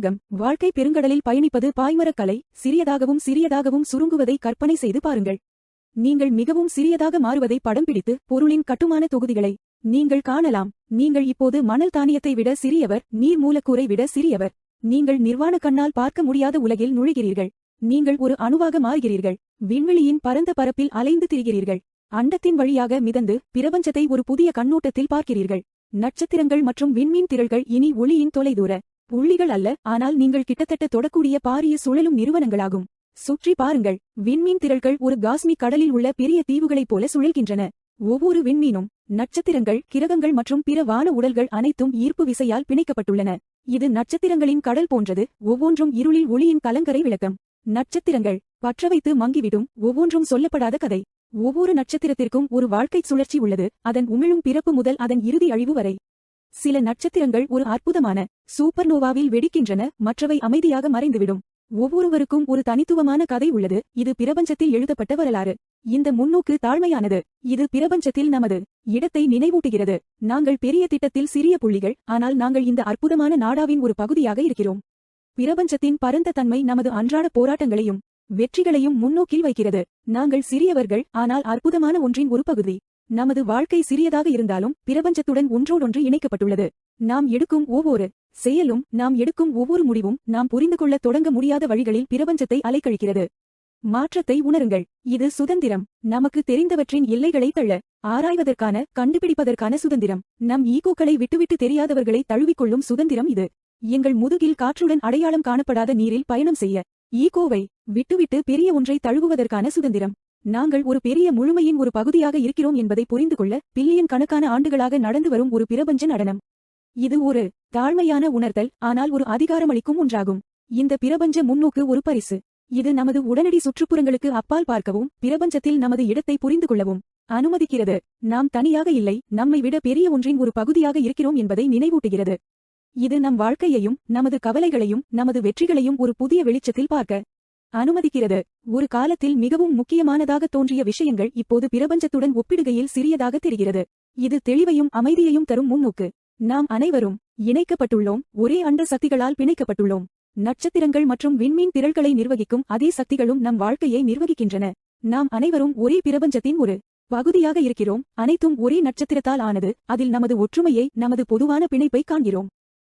அறிமுகம் வாழ்க்கை பெருங்கடலில் பயணிப்பது பாய்மரக் கலை சிறியதாகவும் சிறியதாகவும் சுருங்குவதை கற்பனை செய்து பாருங்கள். நீங்கள் மிகவும் சிறியதாக மாறுவதை படம் பிடித்து பொருளின் கட்டுமான தொகுதிகளை நீங்கள் காணலாம். நீங்கள் இப்போது மணல் தானியத்தை விட சிறியவர் நீர் மூலக்கூறை விட சிறியவர். நீங்கள் நிர்வாண கண்ணால் பார்க்க முடியாத உலகில் நுழைகிறீர்கள். நீங்கள் ஒரு அணுவாக மாறுகிறீர்கள். விண்வெளியின் பரந்த பரப்பில் அலைந்து திரிகிறீர்கள். அண்டத்தின் வழியாக மிதந்து பிரபஞ்சத்தை ஒரு புதிய கண்ணோட்டத்தில் பார்க்கிறீர்கள். நட்சத்திரங்கள் மற்றும் விண்மீன் திரள்கள் இனி ஒளியின் தொலைதூர. புள்ளிகள் அல்ல ஆனால் நீங்கள் கிட்டத்தட்ட தொடக்கூடிய பாரிய சுழலும் நிறுவனங்களாகும். சுற்றி பாருங்கள் விண்மீன் திரள்கள் ஒரு காஸ்மிக் கடலில் உள்ள பெரிய தீவுகளைப் போல சுழல்கின்றன. ஒவ்வொரு விண்மீனும் நட்சத்திரங்கள் கிரகங்கள் மற்றும் பிற வான உடல்கள் அனைத்தும் ஈர்ப்பு விசையால் பிணைக்கப்பட்டுள்ளன. இது நட்சத்திரங்களின் கடல் போன்றது ஒவ்வொன்றும் இருளில் ஒளியின் கலங்கரை விளக்கம். நட்சத்திரங்கள் பற்றவைத்து மங்கிவிடும் ஒவ்வொன்றும் சொல்லப்படாத கதை. ஒவ்வொரு நட்சத்திரத்திற்கும் ஒரு வாழ்க்கைச் சுழற்சி உள்ளது அதன் உமிழும் பிறப்பு முதல் அதன் இறுதி அழிவு வரை. சில நட்சத்திரங்கள் ஒரு அற்புதமான சூப்பர்னோவாவில் வெடிக்கின்றன மற்றவை அமைதியாக மறைந்துவிடும். ஒவ்வொருவருக்கும் ஒரு தனித்துவமான கதை உள்ளது. இது பிரபஞ்சத்தில் எழுதப்பட்ட வரலாறு. இந்த முன்னோக்கு தாழ்மையானது. இது பிரபஞ்சத்தில் நமது இடத்தை நினைவூட்டுகிறது. நாங்கள் பெரிய திட்டத்தில் சிறிய புள்ளிகள் ஆனால் நாங்கள் இந்த அற்புதமான நாடாவின் ஒரு பகுதியாக இருக்கிறோம். பிரபஞ்சத்தின் பரந்த தன்மை நமது அன்றாட போராட்டங்களையும் வெற்றிகளையும் முன்னோக்கில் வைக்கிறது. நாங்கள் சிறியவர்கள் ஆனால் அற்புதமான ஒன்றின் ஒரு பகுதி. நமது வாழ்க்கை சிறியதாக இருந்தாலும் பிரபஞ்சத்துடன் ஒன்றோடொன்று இணைக்கப்பட்டுள்ளது. நாம் எடுக்கும் ஒவ்வொரு செயலும் நாம் எடுக்கும் ஒவ்வொரு முடிவும் நாம் புரிந்து கொள்ள தொடங்க முடியாத வழிகளில் பிரபஞ்சத்தை அலைக்கழிக்கிறது. மாற்றத்தை உணருங்கள். இது சுதந்திரம். நமக்கு தெரிந்தவற்றின் எல்லைகளை தள்ள ஆராய்வதற்கான கண்டுபிடிப்பதற்கான சுதந்திரம். நம் ஈகோக்களை விட்டுவிட்டு தெரியாதவர்களை தழுவிக்கொள்ளும் சுதந்திரம் இது. எங்கள் முதுகில் காற்றுடன் அடையாளம் காணப்படாத நீரில் பயணம் செய்ய ஈகோவை விட்டுவிட்டு பெரிய ஒன்றை தழுவுவதற்கான சுதந்திரம். நாங்கள் ஒரு பெரிய முழுமையின் ஒரு பகுதியாக இருக்கிறோம் என்பதை புரிந்து கொள்ள பில்லியன் கணக்கான ஆண்டுகளாக நடந்து வரும் ஒரு பிரபஞ்ச நடனம். இது ஒரு தாழ்மையான உணர்தல் ஆனால் ஒரு அதிகாரமளிக்கும் ஒன்றாகும். இந்த பிரபஞ்ச முன்னோக்கு ஒரு பரிசு. இது நமது உடனடி சுற்றுப்புறங்களுக்கு அப்பால் பார்க்கவும் பிரபஞ்சத்தில் நமது இடத்தை புரிந்து கொள்ளவும் அனுமதிக்கிறது. நாம் தனியாக இல்லை நம்மை விட பெரிய ஒன்றின் ஒரு பகுதியாக இருக்கிறோம் என்பதை நினைவூட்டுகிறது. இது நம் வாழ்க்கையையும் நமது கவலைகளையும் நமது வெற்றிகளையும் ஒரு புதிய வெளிச்சத்தில் பார்க்க அனுமதிக்கிறது. ஒரு காலத்தில் மிகவும் முக்கியமானதாக தோன்றிய விஷயங்கள் இப்போது பிரபஞ்சத்துடன் ஒப்பிடுகையில் சிறியதாக தெரிகிறது. இது தெளிவையும் அமைதியையும் தரும் முன்னோக்கு. நாம் அனைவரும் இணைக்கப்பட்டுள்ளோம். ஒரே அண்ட சக்திகளால் பிணைக்கப்பட்டுள்ளோம். நட்சத்திரங்கள் மற்றும் விண்மீன் திரள்களை நிர்வகிக்கும் அதே சக்திகளும் நம் வாழ்க்கையை நிர்வகிக்கின்றன. நாம் அனைவரும் ஒரே பிரபஞ்சத்தின் ஒரு பகுதியாக இருக்கிறோம். அனைத்தும் ஒரே நட்சத்திரத்தால் ஆனது. அதில் நமது ஒற்றுமையை நமது பொதுவான பிணைப்பை காண்கிறோம்.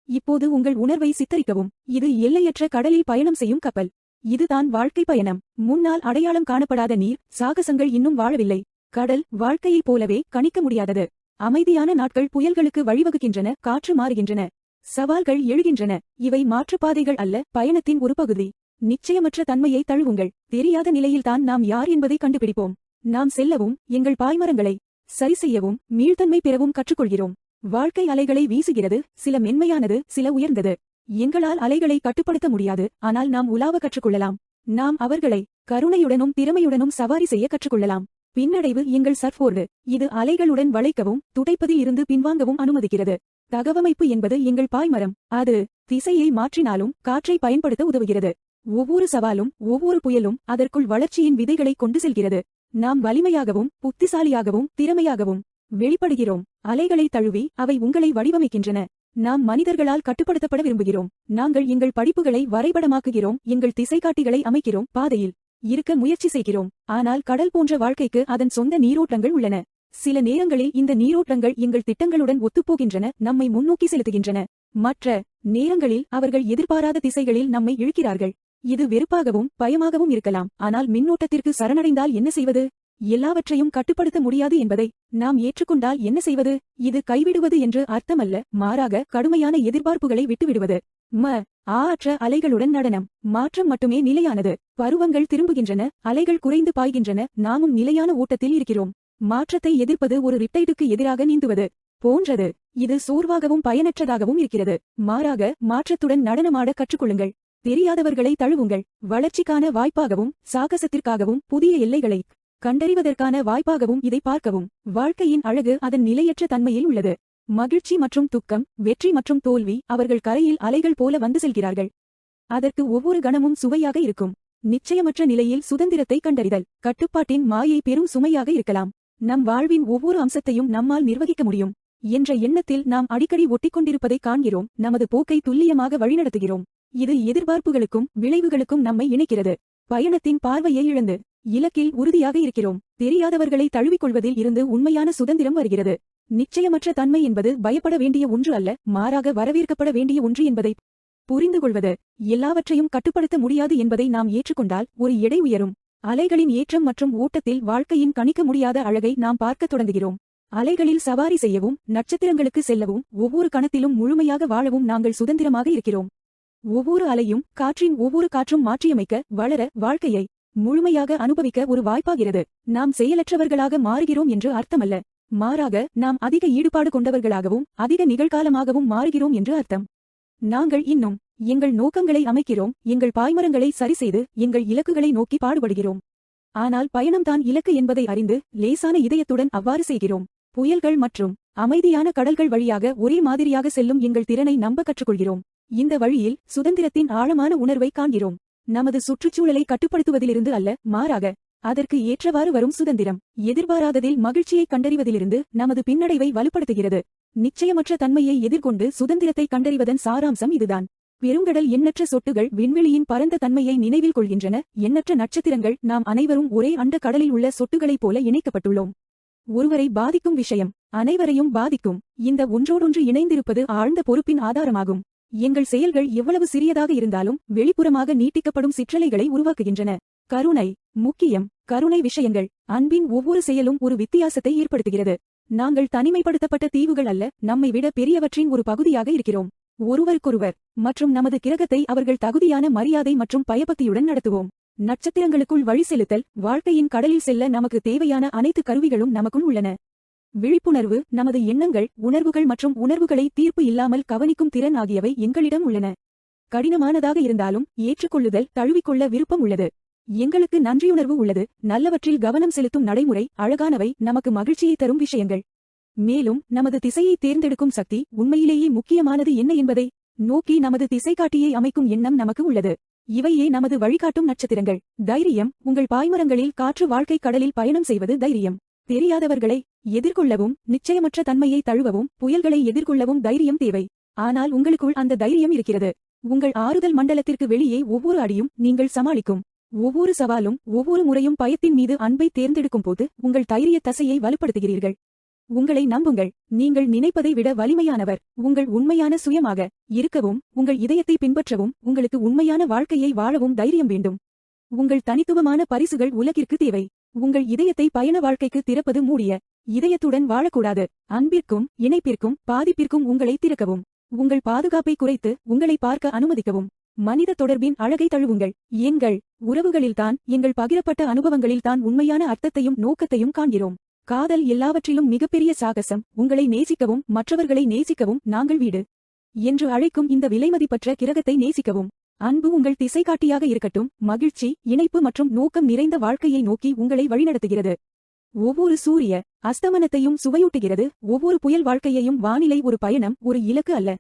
இப்போது உங்கள் உணர்வை சித்தரிக்கவும். இது எல்லையற்ற கடலில் பயணம் செய்யும் கப்பல். இதுதான் வாழ்க்கை பயணம். முன்னால் அடையாளம் காணப்படாத நீர் சாகசங்கள் இன்னும் வாழவில்லை. கடல் வாழ்க்கையைப் போலவே கணிக்க முடியாதது. அமைதியான நாட்கள் புயல்களுக்கு வழிவகுக்கின்றன காற்று மாறுகின்றன. சவால்கள் எழுகின்றன. இவை மாற்றுப்பாதைகள் அல்ல பயணத்தின் ஒரு பகுதி. நிச்சயமற்ற தன்மையை தழுவுங்கள். தெரியாத நிலையில்தான் நாம் யார் என்பதை கண்டுபிடிப்போம். நாம் செல்லவும் எங்கள் பாய்மரங்களை சரி செய்யவும் மீள்தன்மை பெறவும் கற்றுக்கொள்கிறோம். வாழ்க்கை அலைகளை வீசுகிறது சில மென்மையானது சில உயர்ந்தது. எங்களால் அலைகளை கட்டுப்படுத்த முடியாது. ஆனால் நாம் உலாவ கற்றுக்கொள்ளலாம். நாம் அவர்களை கருணையுடனும் திறமையுடனும் சவாரி செய்ய கற்றுக்கொள்ளலாம். பின்னடைவு எங்கள் சர்ஃபோர்டு இது அலைகளுடன் வளைக்கவும் துடைப்பதில் இருந்து பின்வாங்கவும் அனுமதிக்கிறது. தகவமைப்பு என்பது எங்கள் பாய்மரம். அது திசையை மாற்றினாலும் காற்றை பயன்படுத்த உதவுகிறது. ஒவ்வொரு சவாலும் ஒவ்வொரு புயலும் அதற்குள் வளர்ச்சியின் விதைகளை கொண்டு செல்கிறது. நாம் வலிமையாகவும் புத்திசாலியாகவும் திறமையாகவும் வெளிப்படுகிறோம். அலைகளை தழுவி அவை உங்களை வடிவமைக்கின்றன. நாம் மனிதர்களால் கட்டுப்படுத்தப்பட விரும்புகிறோம். நாங்கள் எங்கள் படிப்புகளை வரைபடமாக்குகிறோம். எங்கள் திசைகாட்டிகளை அமைக்கிறோம். பாதையில் இருக்க முயற்சி செய்கிறோம். ஆனால் கடல் போன்ற வாழ்க்கைக்கு அதன் சொந்த நீரோட்டங்கள் உள்ளன. சில நேரங்களில் இந்த நீரோட்டங்கள் எங்கள் திட்டங்களுடன் ஒத்துப்போகின்றன. நம்மை முன்னோக்கி செலுத்துகின்றன. மற்ற நேரங்களில் அவர்கள் எதிர்பாராத திசைகளில் நம்மை இழுக்கிறார்கள். இது வெறுப்பாகவும் பயமாகவும் இருக்கலாம். ஆனால் மின்னோட்டத்திற்கு சரணடைந்தால் என்ன செய்வது? எல்லாவற்றையும் கட்டுப்படுத்த முடியாது என்பதை நாம் ஏற்றுக்கொண்டால் என்ன செய்வது? இது கைவிடுவது என்று அர்த்தமல்ல. மாறாக கடுமையான எதிர்பார்ப்புகளை விட்டுவிடுவது. ம. ஆற்ற அலைகளுடன் நடனம். மாற்றம் மட்டுமே நிலையானது. பருவங்கள் திரும்புகின்றன. அலைகள் குறைந்து பாய்கின்றன. நாமும் நிலையான ஓட்டத்தில் இருக்கிறோம். மாற்றத்தை எதிர்ப்பது ஒரு ரிப்டைடுக்கு எதிராக நீந்துவது போன்றது. இது சோர்வாகவும் பயனற்றதாகவும் இருக்கிறது. மாறாக மாற்றத்துடன் நடனமாட கற்றுக்கொள்ளுங்கள். தெரியாதவர்களை தழுவுங்கள். வளர்ச்சிக்கான வாய்ப்பாகவும் சாகசத்திற்காகவும் புதிய எல்லைகளை கண்டறிவதற்கான வாய்ப்பாகவும் இதை பார்க்கவும். வாழ்க்கையின் அழகு அதன் நிலையற்ற தன்மையில் உள்ளது. மகிழ்ச்சி மற்றும் துக்கம் வெற்றி மற்றும் தோல்வி அவர்கள் கரையில் அலைகள் போல வந்து செல்கிறார்கள். அதற்கு ஒவ்வொரு கணமும் சுவையாக இருக்கும். நிச்சயமற்ற நிலையில் சுதந்திரத்தை கண்டறிதல் கட்டுப்பாட்டின் மாயை பெரும் சுமையாக இருக்கலாம். நம் வாழ்வின் ஒவ்வொரு அம்சத்தையும் நம்மால் நிர்வகிக்க முடியும். என்ற எண்ணத்தில் நாம் அடிக்கடி ஒட்டிக்கொண்டிருப்பதை காண்கிறோம். நமது போக்கை துல்லியமாக வழிநடத்துகிறோம். இது எதிர்பார்ப்புகளுக்கும் விளைவுகளுக்கும் நம்மை இணைக்கிறது. பயணத்தின் பார்வையை இழந்து இலக்கில் உறுதியாக இருக்கிறோம். தெரியாதவர்களை தழுவிக்கொள்வதில் இருந்து உண்மையான சுதந்திரம் வருகிறது. நிச்சயமற்ற தன்மை என்பது பயப்பட வேண்டிய ஒன்று அல்ல மாறாக வரவேற்கப்பட வேண்டிய ஒன்று என்பதை புரிந்து கொள்வது எல்லாவற்றையும் கட்டுப்படுத்த முடியாது என்பதை நாம் ஏற்றுக்கொண்டால் ஒரு எடை உயரும். அலைகளின் ஏற்றம் மற்றும் ஓட்டத்தில் வாழ்க்கையின் கணிக்க முடியாத அழகை நாம் பார்க்கத் தொடங்குகிறோம். அலைகளில் சவாரி செய்யவும் நட்சத்திரங்களுக்கு செல்லவும் ஒவ்வொரு கணத்திலும் முழுமையாக வாழவும் நாங்கள் சுதந்திரமாக இருக்கிறோம். ஒவ்வொரு அலையும் காற்றின் ஒவ்வொரு காற்றும் மாற்றியமைக்க வளர வாழ்க்கையை முழுமையாக அனுபவிக்க ஒரு வாய்ப்பாகிறது. நாம் செயலற்றவர்களாக மாறுகிறோம் என்று அர்த்தமல்ல. மாறாக நாம் அதிக ஈடுபாடு கொண்டவர்களாகவும் அதிக நிகழ்காலமாகவும் மாறுகிறோம் என்று அர்த்தம். நாங்கள் இன்னும் எங்கள் நோக்கங்களை அமைக்கிறோம் எங்கள் பாய்மரங்களை சரிசெய்து எங்கள் இலக்குகளை நோக்கி பாடுபடுகிறோம். ஆனால் பயணம்தான் இலக்கு என்பதை அறிந்து லேசான இதயத்துடன் அவ்வாறு செய்கிறோம். புயல்கள் மற்றும் அமைதியான கடல்கள் வழியாக ஒரே மாதிரியாக செல்லும் எங்கள் திறனை நம்ப கற்றுக்கொள்கிறோம். இந்த வழியில் சுதந்திரத்தின் ஆழமான உணர்வை காண்கிறோம். நமது சுற்றுச்சூழலை கட்டுப்படுத்துவதிலிருந்து அல்ல மாறாக அதற்கு ஏற்றவாறு வரும் சுதந்திரம். எதிர்பாராததில் மகிழ்ச்சியை கண்டறிவதிலிருந்து நமது பின்னடைவை வலுப்படுத்துகிறது. நிச்சயமற்ற தன்மையை எதிர்கொண்டு சுதந்திரத்தை கண்டறிவதன் சாராம்சம் இதுதான். பெருங்கடல் எண்ணற்ற சொட்டுகள் விண்வெளியின் பரந்த தன்மையை நினைவில் கொள்கின்றன. எண்ணற்ற நட்சத்திரங்கள் நாம் அனைவரும் ஒரே அண்ட கடலில் உள்ள சொட்டுகளைப் போல இணைக்கப்பட்டுள்ளோம். ஒருவரை பாதிக்கும் விஷயம் அனைவரையும் பாதிக்கும். இந்த ஒன்றோடொன்று இணைந்திருப்பது ஆழ்ந்த பொறுப்பின் ஆதாரமாகும். எங்கள் செயல்கள் எவ்வளவு சிறியதாக இருந்தாலும் வெளிப்புறமாக நீட்டிக்கப்படும் சிற்றலைகளை உருவாக்குகின்றன. கருணை முக்கியம் கருணை விஷயங்கள் அன்பின் ஒவ்வொரு செயலும் ஒரு வித்தியாசத்தை ஏற்படுத்துகிறது. நாங்கள் தனிமைப்படுத்தப்பட்ட தீவுகள் அல்ல நம்மை விட பெரியவற்றின் ஒரு பகுதியாக இருக்கிறோம். ஒருவருக்கொருவர் மற்றும் நமது கிரகத்தை அவர்கள் தகுதியான மரியாதை மற்றும் பயபக்தியுடன் நடத்துவோம். நட்சத்திரங்களுக்குள் வழி செலுத்தல் வாழ்க்கையின் கடலில் செல்ல நமக்கு தேவையான அனைத்து கருவிகளும் நமக்குள் உள்ளன. விழிப்புணர்வு நமது எண்ணங்கள் உணர்வுகள் மற்றும் உணர்வுகளை தீர்ப்பு இல்லாமல் கவனிக்கும் திறன் ஆகியவை எங்களிடம் உள்ளன. கடினமானதாக இருந்தாலும் ஏற்றுக்கொள்ளுதல் தழுவிக்கொள்ள விருப்பம் உள்ளது. எங்களுக்கு நன்றியுணர்வு உள்ளது. நல்லவற்றில் கவனம் செலுத்தும் நடைமுறை அழகானவை நமக்கு மகிழ்ச்சியை தரும் விஷயங்கள். மேலும் நமது திசையை தேர்ந்தெடுக்கும் சக்தி உண்மையிலேயே முக்கியமானது என்ன என்பதை நோக்கி நமது திசைகாட்டியை அமைக்கும் எண்ணம் நமக்கு உள்ளது. இவையே நமது வழிகாட்டும் நட்சத்திரங்கள். தைரியம் உங்கள் பாய்மரங்களில் காற்று வாழ்க்கை கடலில் பயணம் செய்வது தைரியம். தெரியாதவர்களை எதிர்கொள்ளவும் நிச்சயமற்ற தன்மையை தழுவவும் புயல்களை எதிர்கொள்ளவும் தைரியம் தேவை. ஆனால் உங்களுக்குள் அந்த தைரியம் இருக்கிறது. உங்கள் ஆறுதல் மண்டலத்திற்கு வெளியே ஒவ்வொரு அடியும் நீங்கள் சமாளிக்கும். ஒவ்வொரு சவாலும் ஒவ்வொரு முறையும் பயத்தின் மீது அன்பை தேர்ந்தெடுக்கும் போது உங்கள் தைரிய தசையை வலுப்படுத்துகிறீர்கள். உங்களை நம்புங்கள். நீங்கள் நினைப்பதை விட வலிமையானவர். உங்கள் உண்மையான சுயமாக இருக்கவும் உங்கள் இதயத்தை பின்பற்றவும் உங்களுக்கு உண்மையான வாழ்க்கையை வாழவும் தைரியம் வேண்டும். உங்கள் தனித்துவமான பரிசுகள் உலகிற்கு தேவை. உங்கள் இதயத்தை பயண வாழ்க்கைக்கு திறப்பது மூடிய இதயத்துடன் வாழக்கூடாது. அன்பிற்கும் இணைப்பிற்கும் பாதிப்பிற்கும் உங்களை திறக்கவும். உங்கள் பாதுகாப்பை குறைத்து உங்களை பார்க்க அனுமதிக்கவும். மனித தொடர்பின் அழகை தழுவுங்கள். எங்கள் உறவுகளில்தான் எங்கள் பகிரப்பட்ட அனுபவங்களில்தான் உண்மையான அர்த்தத்தையும் நோக்கத்தையும் காண்கிறோம். காதல் எல்லாவற்றிலும் மிகப்பெரிய சாகசம். உங்களை நேசிக்கவும் மற்றவர்களை நேசிக்கவும் நாங்கள் வீடு. என்று அழைக்கும் இந்த விலைமதிப்பற்ற கிரகத்தை நேசிக்கவும். அன்பு உங்கள் திசைகாட்டியாக இருக்கட்டும் மகிழ்ச்சி இணைப்பு மற்றும் நோக்கம் நிறைந்த வாழ்க்கையை நோக்கி உங்களை வழிநடத்துகிறது. ஒவ்வொரு சூரிய அஸ்தமனத்தையும் சுவையூட்டுகிறது. ஒவ்வொரு புயல் வாழ்க்கையையும் வானிலை ஒரு பயணம் ஒரு இலக்கு அல்ல.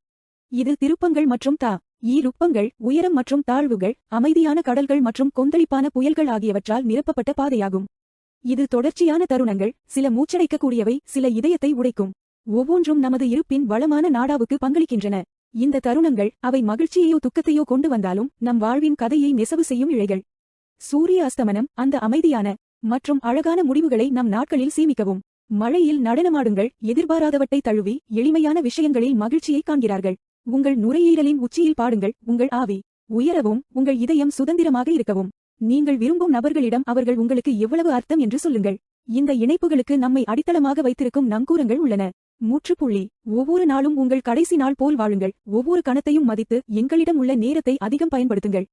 இது திருப்பங்கள் மற்றும் தா ஈருப்பங்கள் உயரம் மற்றும் தாழ்வுகள் அமைதியான கடல்கள் மற்றும் கொந்தளிப்பான புயல்கள் ஆகியவற்றால் நிரப்பப்பட்ட பாதையாகும். இது தொடர்ச்சியான தருணங்கள் சில மூச்சடைக்கக்கூடியவை சில இதயத்தை உடைக்கும். ஒவ்வொன்றும் நமது இருப்பின் வளமான நாடாவுக்கு பங்களிக்கின்றன. இந்த தருணங்கள் அவை மகிழ்ச்சியையோ துக்கத்தையோ கொண்டு வந்தாலும் நம் வாழ்வின் கதையை நெசவு செய்யும் இழைகள். சூரிய அஸ்தமனம் அந்த அமைதியான மற்றும் அழகான முடிவுகளை நம் நாட்களில் சீமிக்கவும். மழையில் நடனமாடுங்கள் எதிர்பாராதவற்றை தழுவி எளிமையான விஷயங்களில் மகிழ்ச்சியை காண்கிறார்கள். உங்கள் நுரையீரலின் உச்சியில் பாடுங்கள் உங்கள் ஆவி உயரவும் உங்கள் இதயம் சுதந்திரமாக இருக்கவும். நீங்கள் விரும்பும் நபர்களிடம் அவர்கள் உங்களுக்கு எவ்வளவு அர்த்தம் என்று சொல்லுங்கள். இந்த இணைப்புகளுக்கு நம்மை அடித்தளமாக வைத்திருக்கும் நங்கூரங்கள் உள்ளன. முற்றுப்புள்ளி. ஒவ்வொரு நாளும் உங்கள் கடைசி நாள் போல் வாழுங்கள். ஒவ்வொரு கணத்தையும் மதித்து எங்களிடம் உள்ள நேரத்தை அதிகம் பயன்படுத்துங்கள்.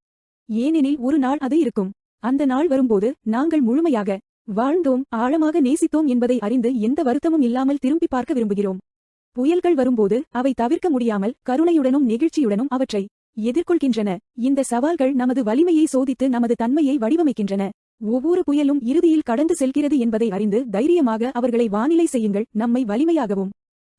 ஏனெனில் ஒரு நாள் அது இருக்கும். அந்த நாள் வரும்போது நாங்கள் முழுமையாக வாழ்ந்தோம் ஆழமாக நேசித்தோம் என்பதை அறிந்து எந்த வருத்தமும் இல்லாமல் திரும்பி பார்க்க விரும்புகிறோம். புயல்கள் வரும்போது அவை தவிர்க்க முடியாமல் கருணையுடனும் நெகிழ்ச்சியுடனும் அவற்றை எதிர்கொள்கின்றன. இந்த சவால்கள் நமது வலிமையை சோதித்து நமது தன்மையை வடிவமைக்கின்றன. ஒவ்வொரு புயலும் இறுதியில் கடந்து செல்கிறது என்பதை அறிந்து தைரியமாக அவர்களை வானிலை செய்யுங்கள். நம்மை வலிமையாகவும்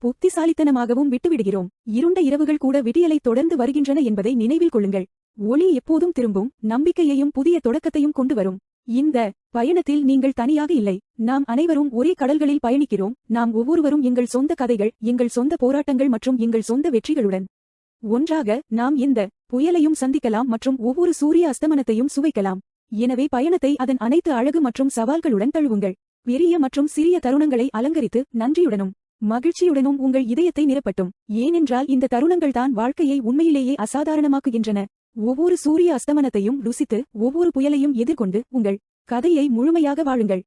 புத்திசாலித்தனமாகவும் விட்டுவிடுகிறோம். இருண்ட இரவுகள் கூட விடியலை தொடர்ந்து வருகின்றன என்பதை நினைவில் கொள்ளுங்கள். ஒளி எப்போதும் திரும்பும். நம்பிக்கையையும் புதிய தொடக்கத்தையும் கொண்டு வரும். இந்த பயணத்தில் நீங்கள் தனியாக இல்லை. நாம் அனைவரும் ஒரே கடல்களில் பயணிக்கிறோம். நாம் ஒவ்வொருவரும் எங்கள் சொந்த கதைகள் எங்கள் சொந்த போராட்டங்கள் மற்றும் எங்கள் சொந்த வெற்றிகளுடன் ஒன்றாக நாம் எந்த புயலையும் சந்திக்கலாம் மற்றும் ஒவ்வொரு சூரிய அஸ்தமனத்தையும் சுவைக்கலாம். எனவே பயணத்தை அதன் அனைத்து அழகு மற்றும் சவால்களுடன் தழுவுங்கள். பெரிய மற்றும் சிறிய தருணங்களை அலங்கரித்து நன்றியுடனும் மகிழ்ச்சியுடனும் உங்கள் இதயத்தை நிரப்பட்டும். ஏனென்றால் இந்த தருணங்கள்தான் வாழ்க்கையை உண்மையிலேயே அசாதாரணமாக்குகின்றன. ஒவ்வொரு சூரிய அஸ்தமனத்தையும் ருசித்து ஒவ்வொரு புயலையும் எதிர்கொண்டு உங்கள் கதையை முழுமையாக வாழுங்கள்.